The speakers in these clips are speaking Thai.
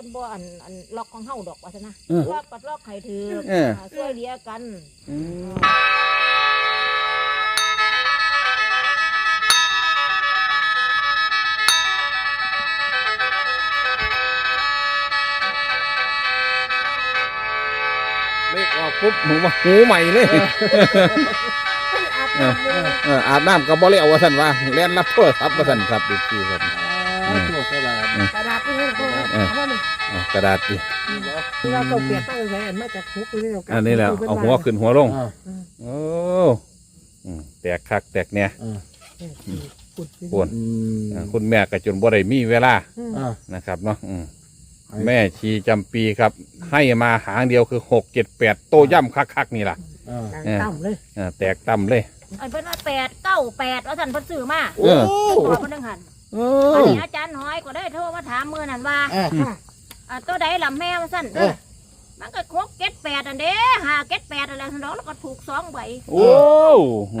พิ่นบ่อันอันล็อกของเฮาดอกว่าซั่นนะเออล็อกปัดล็อกให้ถือเออาช่วยเหลือกันอืมเลขออกปุ๊บหูว่าหูใหม่เลยอาบน้ำเลย เอออาบน้ำกับบ่เลี้ยวว่าซั่นว่าแล่นรับโทรศัพท์ว่าซั่นครับดูพี่ครับอ่า ตัวกระดาษกระดาษนี่ก็เออเอาว่ามันเอากระดาษดิเวลาเก่าเปียกตั้งใจอันมาจากคุกนี่แล้วกัอันนี้แหละเอาหัวขึ้นหัวลงอ่าโอ้อืมแตกคักแตกเนี่ยอ่าขุดปวนอืมอ่าคุณแม่ก็จนบ่ได้มีเวลาอ่านะครับเนาะอืมให้แม่ชีจำปีครับ ให้มาหางเดียวคือหกเจ็ดแปดโตย่ำคักๆนี่ล่ะอ่ากลางต่ำเลยอ่าแตกต่ำเลย อันเพิ่นว่าแปดเก้าแปดว่าซั่นเพิ่นซื้อมาเออ ตัวเพิ่นนึงหัน โอ้อันนี้อาจารย์หอยก็ได้โทรมาถามมื้อนั้นว่าอ่าอ่าตัวใดล่ะแม่ว่าซั่นเออ มันก็ครกเก็ดแปดอันเด้หาเก็ดแปดอะไรซั่นดอกแล้วก็ถูกสองใบ โอ้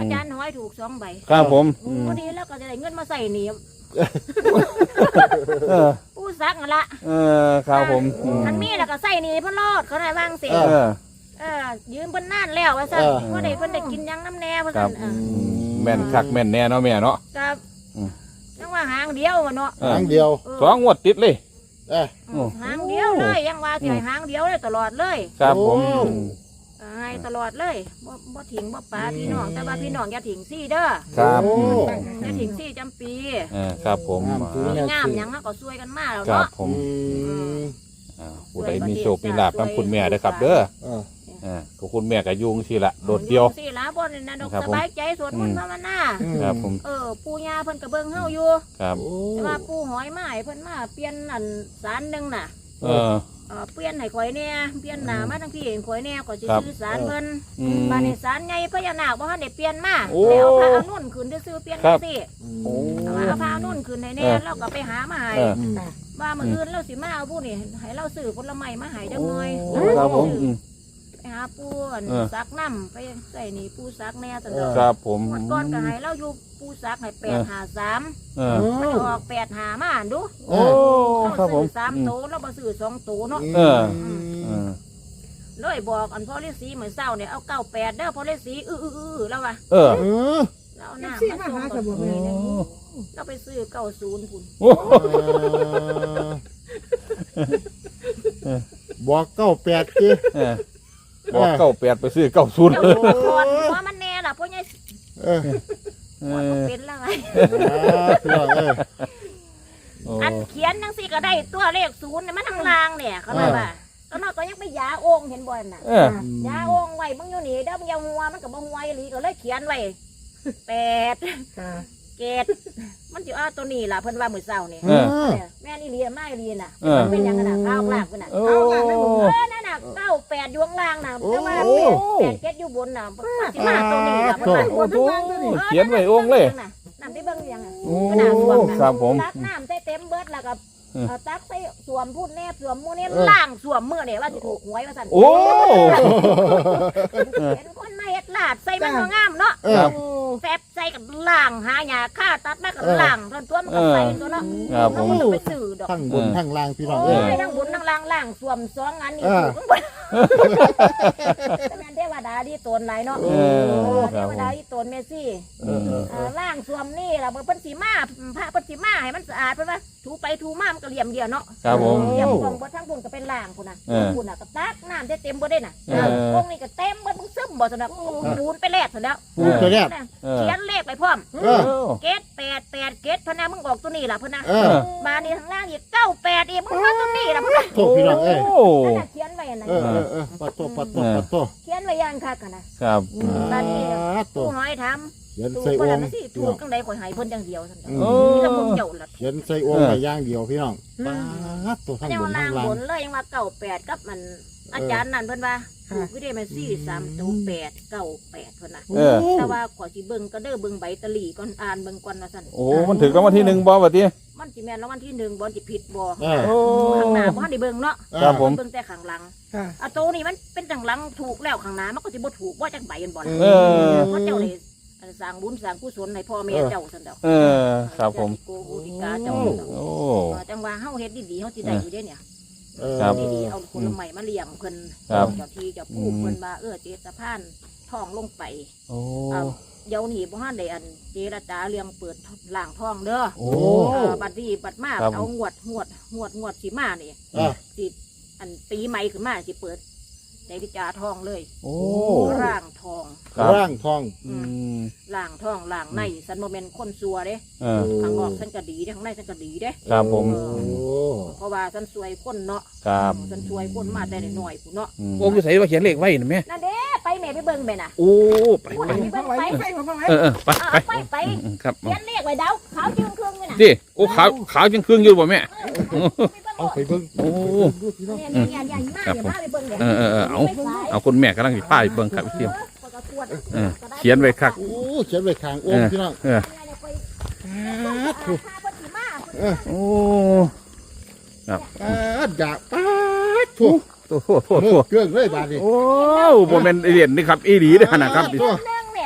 อาจารย์หอยถูกสองใบครับผมอืมพอดีแล้วก็จะได้เงินมาใส่หนีเออผู้ซักนั่นละเออครับผมอืมอันมีแล้วก็ใส่หนีเพิ่นรอดเขาได้วางเสียเออเออยืมเพิ่นนานแล้วว่าซั่นเออบ่ได้เพิ่นได้กินหยังน้ำแน่ว่าครัซั่บนเออแม่นคักแม่นแน่เนาะแม่เนาะ กับอืมยัง ว่าหางเดียววะเนาะเออครั้งเดียวเออสองงวดติดเลย เอ้ยโอ้หางเดียวเลยยังว่าสิให้หางเดียวเลยตลอดเลยครับผมโอ้เออให้ตลอดเลยบ่บ่ทิ้งบ่ปาพี่น้องแต่ว่าพี่น้องอย่าทิ้งซี่เด้อครับโอ้อืมอย่าทิ้งซี่จำปีเออครับผมงามคือ งามหยังเฮาก็ช่วยกันมาแล้วครับเนาะ ผมอืมอ่าผู้ใดมีโชคมีลาภทั้งคุณแม่เด้อครับ เด้ออ่าอ่าก็คุณแม่ก็อยุ่จังสิละโดดเดียว สิล่ะบ่นี่นะดอกครับสผมบายใจสวดมนต์ภาวนาครับผมเออปู่ย่าเพิ่นก็เบิ่งเฮาอยู่ครับ โอ้ แต่ว่าปู่หอยมาให้เพิ่นมาเปลี่ยนอันสารหนึงน่ะเออ เออเปลี่ยนให้ข่อยแน่เปลี่ยนหน้ามาทั้งพี่เห็นข่อยแน่ข่อยสิครับ ซื้อสารเพิ่นอืม บาดนี้สารใหญ่พญานาคบ่ทันได้เปลี่ยนมาโอ้แล้วเอาพระอนุ่นขึ้นซื้อๆเปลี่ยนครับ สิโอ้เอาเอาพระอนุ่นขึ้นให้แน่เออ แล้วก็ไปหามาให้ เอออืมว่ามื้ออื่นเราสิมาเอาผู้นี่ให้เราซื้อผลไม้มาให้จังหน่อยโอ้ครับผมอืม ไปหาปู่อั่นเออ ซักน้ำไปใส่นี่ปู่ซักแน่ตลอเอดอครับผมหมดก่อนก็ให้เราอยู่ปู่ซักให้แปดหาสามเออ มันออกแปดหามาอ่านดูโอ้ ครับผมซื้อสามโตแล้วมาซื้อสองโตเนาะเออ เออ เลยบอกอันพ่อฤาษีเหมือนเศร้าเนี่ยเอาเก้าแปดเด้อพ่อฤาษีอื้ออื้ออื้อแล้วว่ะเออเออเราเอาสิน้ำมามาส่งหากัสบมุนมืไพรอนะเราไปซื้อเก้าศูนย์พุ่นโอ้เออบอกเก้าแปดจีเออ บอกเก้าแปดไปซื้อเก้าศูนย์เจ้าของก่อนเพราะมันแน่ล่ะพ่อใหญ่เออเอก่อนอเป็นแล้วไงอ่าพี่น้องเอ้ยโอ้ อันเขียนจังสี่ก็ได้ตัวเลขศูนย์เนี่ยมันทางล่างเนี่ยเขาเลยว่าตอนนั้นก็ยังไปยาโองเห็นบ่อยน่ะเออ ยาโองไว้มึงอยู่นี่เด้อมึงอยาหัวมันก็บ่หัวอีหลีก็เลยเขียนไว้แปดค่ะ เกตมันสิเอาตัวนี้ล่ะเพิ่นว่ามื้อเช้านี่เออเนี่ยแม่นี่เรียนมาอีหลีน่ะ เออมันเป็นหยังกันน่ะข้าวลากเพิ่นน่ะ โอ้ เออนั่นน่ะเก้าแปดอยู่ข้างล่างน่ะแต่ว่าแปดเกตอยู่บนน่ะมันสิมาตัวนี้ล่ะมันมาโอ้โหเขียนไว้องค์เลย น้ำที่เบิ่งยังอะ โอ้ก็น่าสวมน่ะครับผม ตักน้ำใส่เต็มเบิดแล้วก็เออ เอาตักใส่สวมพูดแนบสวมมูนี่ล่างสวมมือเนี่ยว่าสิถูกหวยว่าสั่นโอ้ เห็นคนมาเฮ็ดลาดใส่มันก็งามเนาะเออครับแฟบใส่กับ ล่างหาหญ้าฆ่าตัดมากับล่างตอนตัวมันก็ใส่ตัวเนาะครับผม มันต้องไปซื้อดอกทั้งบนทั้งล่างพี่น้องโอ้เอ้ยย ทั้งบนทั้งล่างล่างสวมสองอันนี้เออถูกหมด แต่แม่นเทวดาดีตนหลายเนาะเออเทครับวผมดาดีตนเมซี่เอออ่าล่างสวมนี่ล่ะเพิ่นสีมาพระเพิ่นสีมาให้มันสะอาดเพิ่นว่าถูไปถูมามันก็เหลี่ยมเดียวเนาะครับผม เหลี่ยมกองบ่ทั้งพุ่นก็เป็นล่างพุ่นน่ะเออพุ่นน่ะก็ตักน้ำได้เต็มบ่ได้น่ะเออวงนี้ก็เต็มเบิดมึงซึมบ่ซั่นน่ะปูนไปแลกซั่นแล้วปูนไปแลก เออเขียนเลขไปพร้อม เออ เกต8 8เกตพะนะมึงออกตัวนี้ล่ะเพิ่นน่ะเออ มานี่ข้างล่างอีก98อีกมึงมาตัวนี้ล่ะเพิ่นน่ะโทษพี่น้องเอ้ย โอ้นั่นน่ะเขียนไว้น่ะเออเออเออปัดโตปัดโตปัดโตเขียนไว้อย่างคักอะนะครับอ่าโตผู้หอยถามเขียนถูกใส่บ่อล่ะงมันสิพี่ถูน้อกงจังได๋ข่อยให้เพิ่นจังเดียวซั่นเด้อโอ้ มีแต่พวกเจ้าล่ะเขียนใส่องไปอย่างเดียวพี่น้องปัดโตทั้งยังบว่านทั้ล่างงล่าบงนเลยยังว่าเก้าแปดกับมันอาจารย์นั่นเพิ่นว่าถูกวิเดมาสี่สามตัวแปดเก้าแปดเพิ่นน่ะ เออ แต่ว่าขอสิเบิ่งก็เด้อเบิ่งใบตะลีก่อนอ่านเบิ่งก่อนว่าซั่นโอ้ มันถึงรางวัลที่หนึ่งบ่บัดนี้มันสิแม่นรางวัลที่หนึ่งบ่สิผิดบ่ เออ โอ้ข้างหน้าบ่ทันได้เบิ่งเนาะครับผม เบิ่งแต่ข้างหลังค่ะ อะตัวนี้มันเป็นข้างหลังถูกแล้วข้างหน้ามันก็สิบ่ถูกบ่จักใบกันบ่ล่ะเออ เพราะเจ้านี่อันสร้างบุญสร้างกุศลให้พ่อแม่เจ้าซั่นดอกเออครับผม โกโหติกาเจ้าโอ้ เออจังว่าเฮาเฮ็ดดีๆเฮาสิได้อยู่เด้เนี่ยเออครับ ดีๆเอาคนละใหม่มาเลี้ยงเพิ่นครับเจ้าที่เจ้าผู้อืมเพิ่นมาเออเจตพานทองลงไปโอ้ เอา เดี๋ยวนี้บ่ฮั่นได้อันเจรจาเรื่องเปิดล่างทองเด้อโอ้เออบัดนี้บัดมาครับ เอางวดงวดงวดงวดสิมานี่อะ สิอันปีใหม่ขึ้นมาสิเปิดเจรจาทองเลยโอ้ร่างทองครับร่างทองอืมล่างทองล่างในสันโมเมนคนซัวเด้เออข้างนอกฉันก็ดีเด้ข้างในฉันก็ดีเด้ ครับผมโอ้เพราะว่าฉันสวยคนเนาะครับฉันสวยคนมาแต่น้อยๆผู้เนาะโอ้ยใส่ว่าเขียนเลขไว้นะแม่นั่นเด้ ไปแม่ไปเบิ่งไปน่ะโอ้ไปพูดไปอันนี้เบิ่งไปไปมาไปเออเออไปเอาไปไปไปอืมครับเขียนเลขไว้เดาขาวจึงเครื่องนี่น่ะดิโอ้ขาวขาวจังเครื่องอยู่บ่แม่เอาไปเบิ่งโอ้ดูพี่น้องเนี่ยเนี่ยเนี่ยเนี่ยมาเดี๋ยวมาไปเบิ่งเดี๋ยวเออเออเออเอาเอาคุณแม่กำลังสิป้ายเบิ่งครับพี่เอเที่ยวอเออเขียนไว้คัก โอ้เขียนไว้ข้างโอ่งพี่น้องเออเออโอ้ปาดดาปาดทั่ว โทษโทษโทษเลิโทกษเครื่องเลยบาดนี้โอ้บ่แม่นเรียนนี่ครับอีหลีเด้อหั่นนะครับ ตัว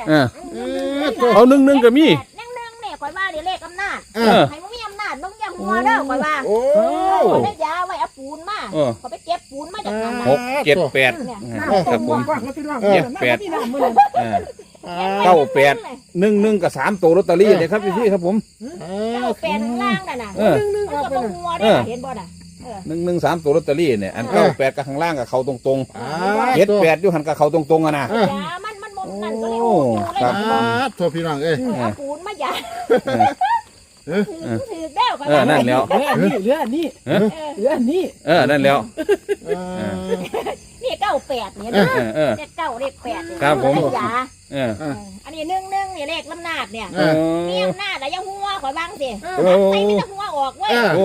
เออเออตัวเอาหนึ่งหนึ่งก็มีนั่งนั่งเนี่ยคอยว่าเดี๋ยวเลขอำนาจเอเอออ ให้มึงมีอำนาจมึงอย่าหัวเด้อคอยว่าโอ้คอยได้ยาไว้เอาปูนมาเออคอยไปเก็บปูนมาจากนั้นหกเจ็ดแปด เนี่ยครับผมกว้างๆพี่น้องเจ็ดแปดพี่น้องมือเออเก้าแปดหนึ่งหนึ่งกับสามตัวลอตเตอรี่เลยครับพี่ครับผมเอเก้าอแปดข้างล่างน่ะนะเออนึงมันออกก็ไปบ่เลยหัวได้อเห็นบ่น่ะ หนึ่งหนึ่งสามตัวลอตเตอรี่เนี่ยอันเก้าแปดกับข้างล่างกับเขาตรงอ่าๆเจ็ดแปดอยู่หันกับเขาตรงๆอะนะเออยามันมันบ่นั่นก็เลยโอ้โอ้ดูเลยครับปาดทั่วพี่น้องเอ้ย เอาปูนมายา เออ ถือถือแล้วเออนั่นแล้ว เหลืออันนี้เหลืออันนี้เออเหลืออันนี้เออนั่นแล้ว นี่เก้าแปดเนี่ยเออเออเออ เลขเก้าเลขแปดเนี่ยครับผม ยาเออเอออันนี้หนึ่งหนึ่งเนี่ยเลขลำนาดเนี่ยเออนี่อำนาจอะอยังหัวขอยบ้างสิโอ้ใส่ไม่ต้องหัวออกเว้ยเออ โอ้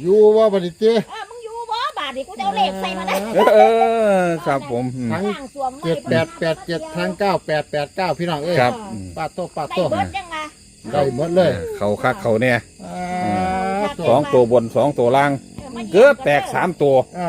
อยู่ว่าบัดนี้เจ้เออมึงอยู่บ่บาทดิกูจะเอาเลขใส่มาได้เออเออครับผมอืมข้งล่างสวมไว้เจ็ดแปดแปดเจ็ดทางเก้าแปดแปดเก้าพี่น้องเอ้ยครับ ปาดโตปาดได้โต เบิดยังไง ได้หมดเลยเขาคักเขาเนี่ยอ่าสองตัวบนสองตัวล่างมาหยียเกือบแตกสามตัวอ่า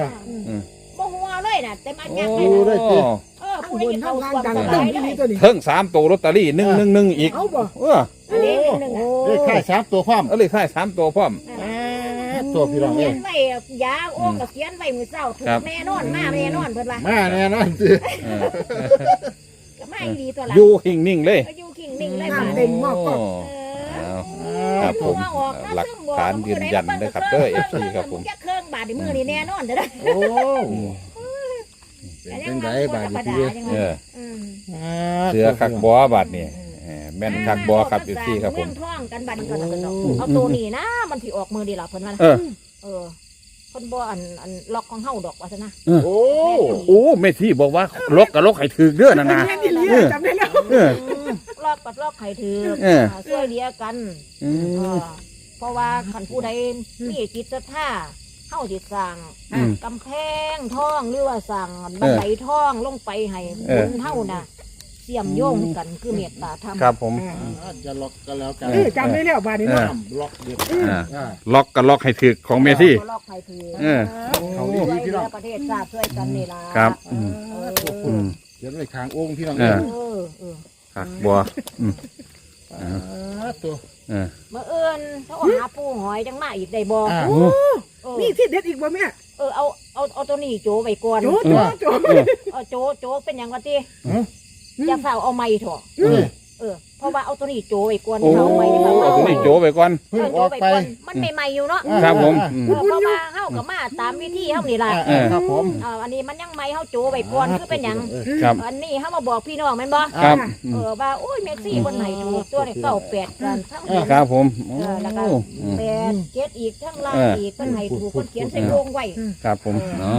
บ่หัวเลยน่ะแต่มาโอ้จักได้โอ้สิเออข้างผู้บใดนเข้าข้างสล่างวมดังสดับางยที่ได้นี่ตัวนี้เพิ่งสามตัวลอตเตอรี่หนึ่งหนึ่งหนึ่งอีก เอาบ่เอออันนี้หนึ่งเลอะขท้ายสามตัวพร้อมเอาเลยค่ายสามตัวพร้อมอ่าตัวพี่น้องเขีเอ้ยยนไว้ยาโอ้ก็เขียนไว้มื้อเช้าถูครักบแน่นอนมาแน่นอนเพิ่นว่ามาแน่นอนสิเออก็มาอีหลีตัวละอยู่หิ่งนิ่งเลยก็อ ยู่คิงนิ่งเลยน้ำบาดเต็มหม้อก็เออเอาครับผมหลักฐานยืนยันนะครับเด้อ FC ครับผมจะเครื่องบาดในมือนี่แน่นอนเด้อโอ้เป็นจังไดบาดนี้พี่เอออืมอ่าเสือคักบอบาดนี่เออแม่นคักบอครับ FC ครับผมเองท่องกันบัดนี้ก็ต้องเอาตัวนี้นะ มันสิออกมือดีล่ะเพิ่นว่าเออ เออเพิ่นบ่อันอันล็อกของเฮาดอกว่าซั่นนะโอ้โอ้แม่ที่บอกว่าลกกับลกให้ถือเด้อนะนะแม่นี่เหลือจำได้แล้วเออ ล็อกกับล็อกให้ถือเออช่วยเหลือกันอืเอม อเพราะว่าคันผู้ใดมีจิตศรัทธาเฮาสิสร้างอืมกำแพงท่องหรือว่าสั่งบันไดท่องลงไปให้เออ คนเท่าน่ะเสี่ยมโยงกันคือเมตตาธรรม ครับผมอ่าจะล็อกกันแล้วกันเออจำได้แล้วบาดนี้เอเนาะอล็อกเดียวอ่า อ่าล็อกกับล็อกให้ถือของเมที่ล็อกให้ถือเออ เขาดีช่วยพี่เหลืน้อองประเทศชาติช่วยกันนี่ล่ะครับ อืม เอออืมเขียนไว้ข้างองค์พี่น้องเอเอ้ยอเออเออ คักบออ่าตัว เออเมื่อเอิญเขาหาปูหอยจังมาอีกได้บ่อ่า โอ้เออนี่ที่เด็ดอีกบ่แม่เออเอาเอาเอาตัวนี้โจไว้ก่อนโจโจโจเอาโจโจเป็นหยังวะติฮะจะเฝ้าเอาไม้เถอะเออ เออเพราะว่าเอาตัวนี้โจไว้ก่อนโอ้เอาไม้นี่มาเอาตัวนี้โจไปก่อน เพิ่งเอาอโจอกไว้ไปก่อนมันใหม่ๆอยู่เนาะอ่า ครับผมอืม เออเพราะว่าเฮาก็มาตามวิธีเฮานี่ล่ะอ่าครับผม เอออันนี้มันยังไม่เฮาโจไว้ก่อนคือเป็นหยังออครับ อันนี้เฮามาบอกพี่น้องแม่นบ่ครับอืเอมอว่าโอ้ยแม็กซี่คนไหนถูกตัวนี้เก้าแปดกันทั้งหมด ครับผมโอ้เออแล้วก็ อืม แปดเจ็ดอีกทั้งล่างเอออีกคนไหนถูกคนเขียนใส่โลงไว้ ครับผมเนาะ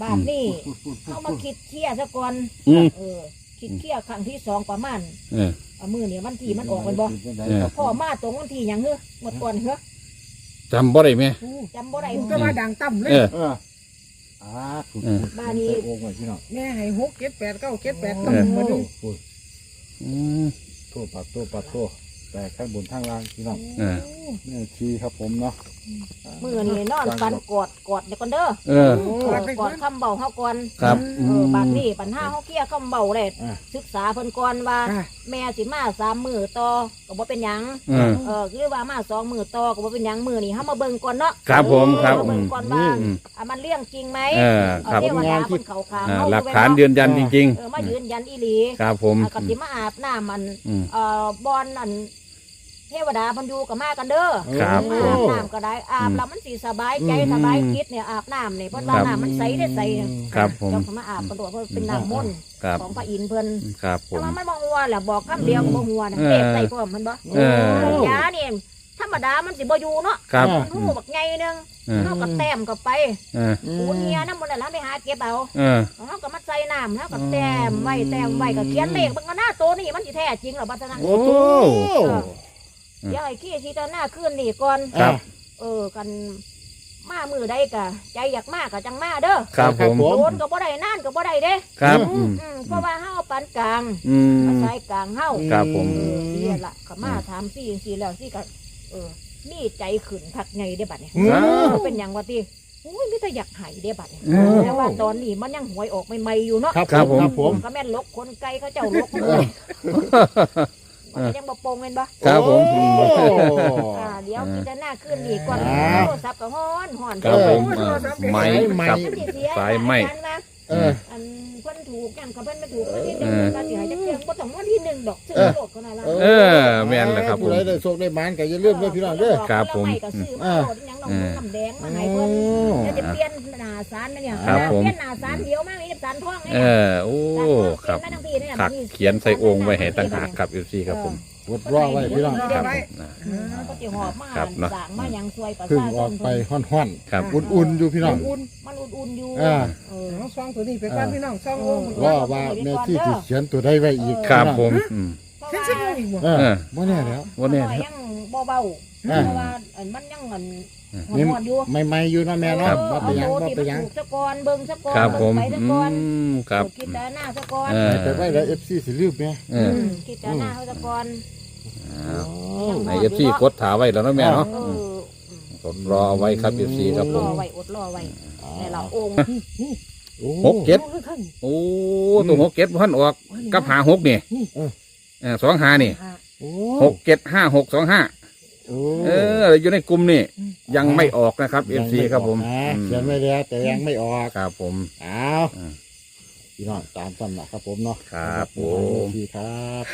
บาทนี่เอามาคิดเคลียร์ซะก่อนอืม เออ คิดเคลียร์ครั้งที่สองประมาณเออ เอามือเนี่ยวันที่มันออกกันบ่เออ พ่อมาตรงวันที่หยังเฮ้อหมดก่อนเฮ้อจำบ่ได้ไหมจำบ่ได้ก็ว่าดังต่ำเลเอยอเอออ่าถูกเออ บ้านนี้ใส่องค์ไว้พี่น้องแม่ให้หกเจ็ดแปดเก้าเจ็ดแปดโอ้ต่ำมาดูโอ้ยอืม ตัวปัดตัวปัดตัว แต่ข้างบนข้างล่างพี่น้องเออ แม่ชีครับผมเนาะมือนี่นอนฟันกอดกอดเดี๋ยวก่อนเด้อเออเออกอดคำเบาเฮาก่อนครับเออบาดนี้ปัญหาเฮาเคลียร์คำเบาเลยอ่าศึกษาเพิ่นก่อนว่า อะ แม่สิมาสามมือต่อก็บ่เป็นหยังเออ เออคือว่ามาสองมือต่อก็บ่เป็นหยังมือนี่เฮามาเบิ่งก่อนเนาะครับผมครับเออมาเบิ่งก่อนว่าอืม อะมันเรื่องจริงไหมเออครับ เทวดาเพิ่นเข้าข้างอ่าเฮาหลักไว้ฐานเนาะยืนยันจริงเออมายืนยันอีหลีๆ ครับผม อะก็สิมาอาบน้ำมัน อืม เอ่อบอนอัน เทวดาเพันอยูกับมากันเด้อครับมาอาบน้ำก็ได้อาบแล้วมันสีสบายใจสบายคิดเนี่ยอาบน้ำเนี่ยเพราะว่าน้ำมันใสได้ใสเนี่ยครับผม เจ้าก็มาอาบกันตัวเพราะเป็นน้ำมนต์ครับ ของพระอินทร์เพิ่นครับผแต่ม ว่ามันบ่หัวแหละบอกคำเดียวก็บ่หัวนะเออเด็กใส่พร้อมมันบ่เออ ยาเนี่ยธรรมดามันสิบ่อยู่เนาะครับอ่าหูบักใหญ่หนึงเออ เฮาก็แต้มก็ไปเออ ปูเนียน้ำมันน่ะแล้วไปหาเก็บเอาเออ เฮาก็มาใส่น้ำเฮาก็แต้มไว้แต้มไว้ก็เขียนเลขมันก็หน้าโตนี่มันสิแท้จริงเหรอบัดนั้น โอ้โอ้อ ย่าให้ขี้ที่ตาหน้าขึ้นนี่ก่อนครับ เออกันมามือใดกะใจอยากมากกะจังมาเด้อครับผม โดนก็บ่ได้นานก็บ่ได้เด้ครับอืมอืมเพราะว่าเฮาปานกลางอืมอาศัยกลางเฮาครับผม เออเสียละก็มาถามซี่ซี่แล้วซี่ก็เออมีใจขึ้นคักไงเด้บัดเนี่ย อืม เออเป็นหยังวะติอุ้ยมีแต่อยากให้เด้บัดเนี่ยอืม แต่ว่าตอนนี้มันยังหวยออกใหม่ๆอยู่เนาะครับครับผม ครับผม ก็แม่นลกคนไกลเขาเจ้าลกคนไกล มันก็ยังบ่โปร่งแม่นบ่ครับผม โอ้ อ่าเดี๋ยวกินแต่หน้าขึ้นอีกก่อนอ่า โทรศัพท์ก็ฮ้อนฮ้อนครับผม เออเออไม้ครับมันสิเสียสายไหม้อันว่า เออ อันเพิ่นถูกกันกับเพิ่นไม่ถูกวันที่หนึ่งเออก็สิให้จักเที่ยงบ่ต้องวันที่หนึ่งดอกซื้อเออโลดก็น่ารักเออแม่นเลยครับผมผู้ใดได้โชคได้หมานก็อย่าลืมด้วยพี่น้องเด้อ ครับผมผลไก็ซื้อมาโลดอีหยังน้องมือน้ำแดงมาให้เพิ่นเดี๋ยวจะเปลี่ยนหน้าสารนะเนี่ยครับผม เปลี่ยนหน้าสารเดียวมามีสารทองนี่เออโอ้ครับขักเขียนใส่องค์ไว้ให้ต่างหากครับเอฟซีครับผม กดรอไว้พี่น้องครับผมนะ ก็สิหอบมาครับเนาะสร้างมาหยังช่วยประเพึ่งชาชออกนไปเพิ่นห้อนครับ ๆอุ่นๆอยู่พี่น้อง อุ่นมันอุ่นๆอยู่อ่า เออเอาซองตัวนี้ไปก่อนพี่น้องซองโอ้งรอว่าแม่ที่สิเขียนตัวใดไว้อีกครับพี่น้องผมอืม เพราะเส้นว่าเส้นโอ้งอีกบ่ เออเออ บ่แน่แล้ววันนี้เพราะว่ายังบ่เบาอ่า เพราะว่าอันมันยังเงินหนี่อนๆอยู่ใหม่ๆอยู่เนาะแม่เอเนาะอบ่เอาไปหยังโตบ่ที่ไปมันหยังถูกสะกอนเบิ่งสะกอนครับผมเบิ่งไปสะอืกอนมครับคิดแต่หน้าสะกอนเออ ไปไว้แล้ว FC สิลืมแม่ เออมคิดแต่หน้าเขาสะกอน ในเอฟซีกดถาไว้แล้วเนาะแม่เนาะเออืมอกดรอไว้ครับเอฟซีครับผรมอไว้ อดรอไว้แต่ละองค์โอ้หกเจ็ด โอ้ยท่านโอ้ตัวหกเจ็ดพันออกกับหาหกนี่เออ เออสองหานี่โอ้หกเจ็ดห้าหกสองห้าโอ้เออ อยู่ในกลุ่มนี่ยังไม่ออกนะครับเอฟซีครับผมอ่าอืมเขียนไว้แล้วแต่ยังไม่ออกครับผม อ้าวอืม พี่น้องตามตำหนักครับผมเนาะครับผมดีครับ